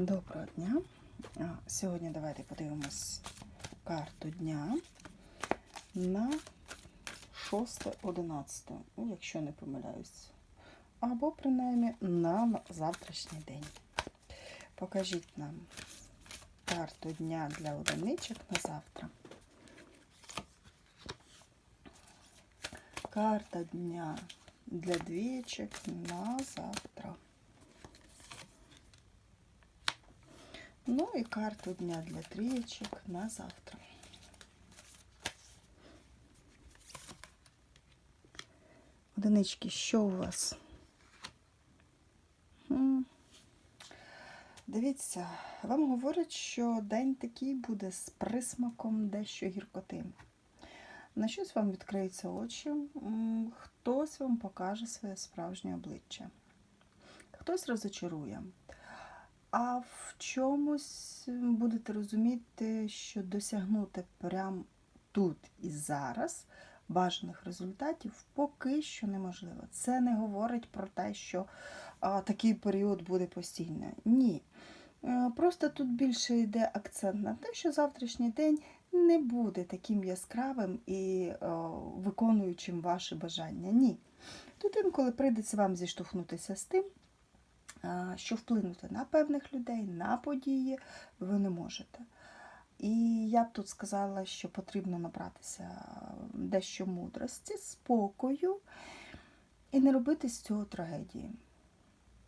Доброго дня. Сьогодні давайте подивимось карту дня на 6.11, ну, якщо не помиляюсь. Або принаймні на завтрашній день. Покажіть нам карту дня для одиничок на завтра. Карта дня для двічок на завтра. Ну і карту дня для трієчок на завтра. Одинички, що у вас? Дивіться, вам говорять, що день такий буде з присмаком дещо гіркоти. На щось вам відкриються очі, хтось вам покаже своє справжнє обличчя, хтось розочарує. А в чомусь будете розуміти, що досягнути прямо тут і зараз бажаних результатів поки що неможливо. Це не говорить про те, що а, такий період буде постійно. Ні. Е, Просто тут більше йде акцент на те, що завтрашній день не буде таким яскравим і е, виконуючим ваші бажання. Ні. Тут інколи прийдеться вам зіштовхнутися з тим, що вплинути на певних людей, на події ви не можете. І я б тут сказала, що потрібно набратися дещо мудрості, спокою і не робити з цього трагедії.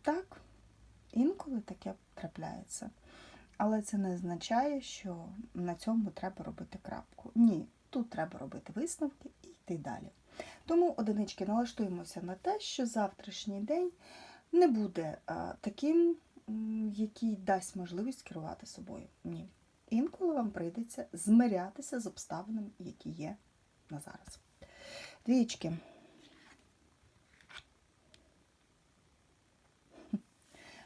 Так, інколи таке трапляється. Але це не означає, що на цьому треба робити крапку. Ні, тут треба робити висновки і йти далі. Тому, одинички, налаштуємося на те, що завтрашній день не буде таким, який дасть можливість керувати собою. Ні. Інколи вам прийдеться змирятися з обставинами, які є на зараз. Двічки.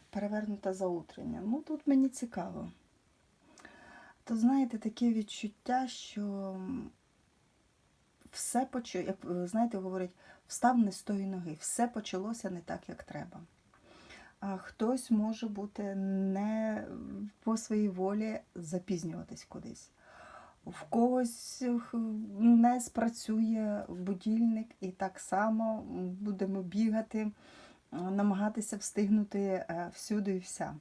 Перевернута заутрення. Ну, тут мені цікаво. То знаєте, таке відчуття, що все почало, як е, знаєте, говорять, встав не з тої ноги, все почалося не так, як треба. А хтось може бути не по своїй волі запізнюватись кудись. В когось не спрацює будільник, і так само будемо бігати, намагатися встигнути е, всюди і вся.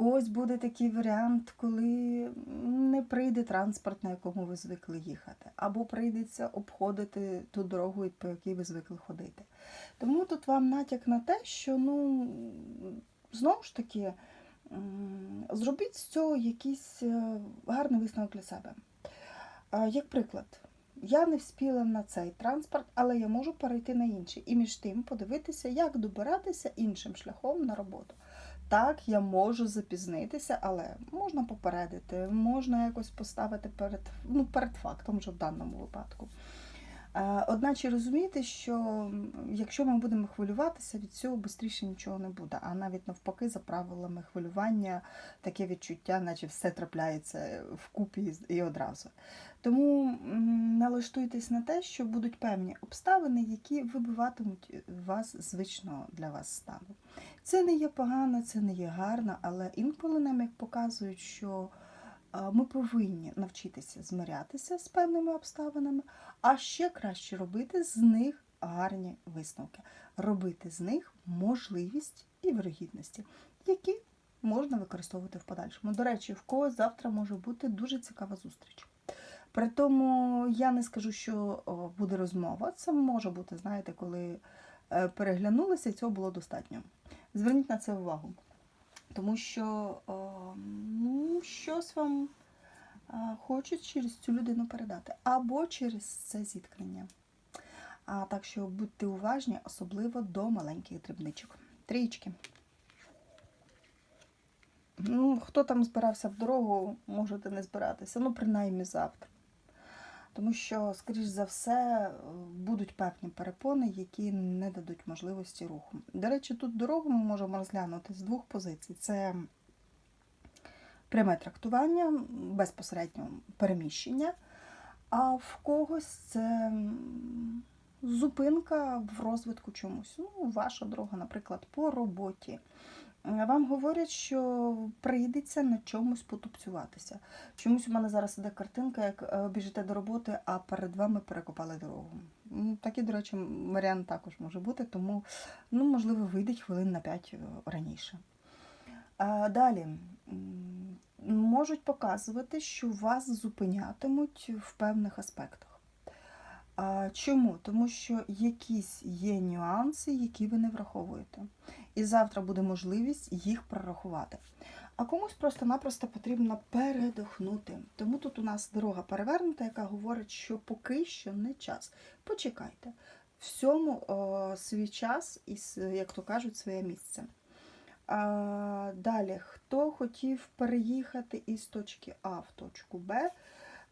Когось буде такий варіант, коли не прийде транспорт, на якому ви звикли їхати, або прийдеться обходити ту дорогу, по якій ви звикли ходити. Тому тут вам натяк на те, що ну, знову ж таки, зробіть з цього якийсь е, гарний висновок для себе. Як приклад, я не вспіла на цей транспорт, але я можу перейти на інший. І між тим подивитися, як добиратися іншим шляхом на роботу. Так, я можу запізнитися, але можна попередити, можна якось поставити перед, ну, перед фактом вже в даному випадку. Е, Одначе розумієте, що якщо ми будемо хвилюватися, від цього швидше нічого не буде. А навіть навпаки, за правилами хвилювання, таке відчуття, наче все трапляється вкупі і одразу. Тому налаштуйтесь на те, що будуть певні обставини, які вибиватимуть вас з звичного для вас стану. Це не є погано, це не є гарно, але інколи нам як показують, що ми повинні навчитися змирятися з певними обставинами, а ще краще робити з них гарні висновки, робити з них можливість і вирогідності, які можна використовувати в подальшому. До речі, в когось завтра може бути дуже цікава зустріч. При тому я не скажу, що буде розмова. Це може бути, знаєте, коли переглянулися, і цього було достатньо. Зверніть на це увагу. Тому що о, ну, щось вам а, хочуть через цю людину передати, або через це зіткнення. А так що будьте уважні, особливо до маленьких дрібничок. Трічки. Ну, хто там збирався в дорогу, можете не збиратися, ну, принаймні завтра. Тому що, скоріш за все, будуть певні перепони, які не дадуть можливості руху. До речі, тут дорогу ми можемо розглянути з двох позицій: це пряме трактування, безпосередньо переміщення, а в когось це зупинка в розвитку чомусь. Ну, ваша дорога, наприклад, по роботі. Е, Вам говорять, що прийдеться на чомусь потупцюватися. Чомусь у мене зараз іде картинка, як е, біжите до роботи, а перед вами перекопали дорогу. Такий, до речі, варіант також може бути, тому, ну, можливо, вийдеть хвилин на 5 раніше. А, далі. Можуть показувати, що вас зупинятимуть в певних аспектах. А, чому? Тому що якісь є нюанси, які ви не враховуєте. І завтра буде можливість їх прорахувати. А комусь просто-напросто потрібно передохнути. Тому тут у нас дорога перевернута, яка говорить, що поки що не час. Почекайте. Всьому о, свій час і, як то кажуть, своє місце. А, далі, хто хотів переїхати із точки А в точку Б,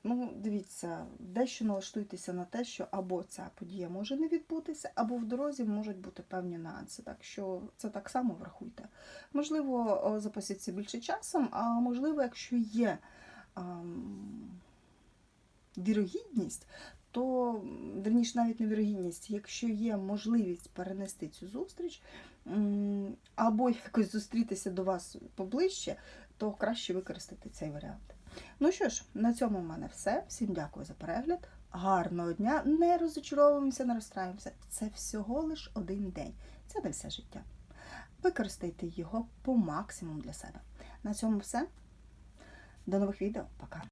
ну, дивіться, дещо налаштуйтеся на те, що або ця подія може не відбутися, або в дорозі можуть бути певні нюанси. Так що це так само врахуйте. Можливо, запасіться більше часом, а можливо, якщо є вірогідність, то м, вірніше навіть не вірогідність, якщо є можливість перенести цю зустріч, або якось зустрітися до вас поближче, то краще використати цей варіант. Ну що ж, на цьому в мене все. Всім дякую за перегляд. Гарного дня. Не розочаровуємося, не розстраюємося. Це всього лиш один день. Це не все життя. Використайте його по максимуму для себе. На цьому все. До нових відео. Пока.